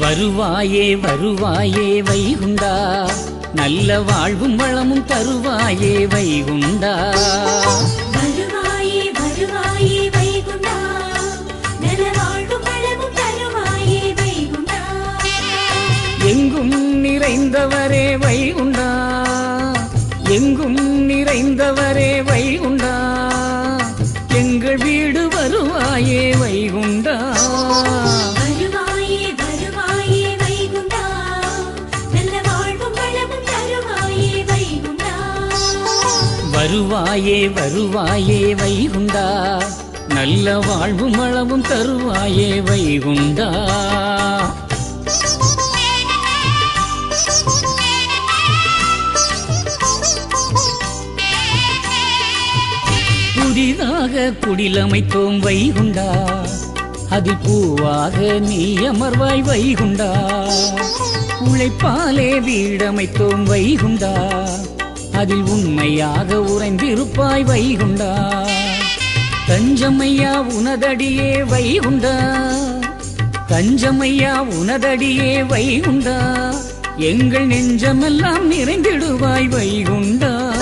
வருவாயே வருவாயே வைகுண்டா. நல்ல வாழ்வும் வளமும் தருவாயே வைகுண்டா. வருவாயே வருவாயே வைகுண்டா. நல வாழ்வும் வளமும் தருவாயே வைகுண்டா. எங்கும் நிறைந்தவரே வைகுண்டா. எங்கும் நிறைந்தவரே வைகுண்டா. எங்கள் வீடு வருவாயே வருவாயே வைகுண்டா. நல்ல வாழ்வும் அளவும் தருவாயே வைகுண்டா. புதிதாக குடிலமைத்தோம் வைகுண்டா. அதில் பூவாக நீ அமர்வாய் வைகுண்டா. உழைப்பாலே வீடமைத்தோம் வைகுண்டா. அதில் உண்மையாக உறைந்திருப்பாய் வைகுண்டா. தஞ்சமையா உனதடியே வைகுண்டா. தஞ்சமையா உனதடியே வைகுண்டா. எங்கள் நெஞ்சமெல்லாம் நிறைந்திடுவாய் வைகுண்டா.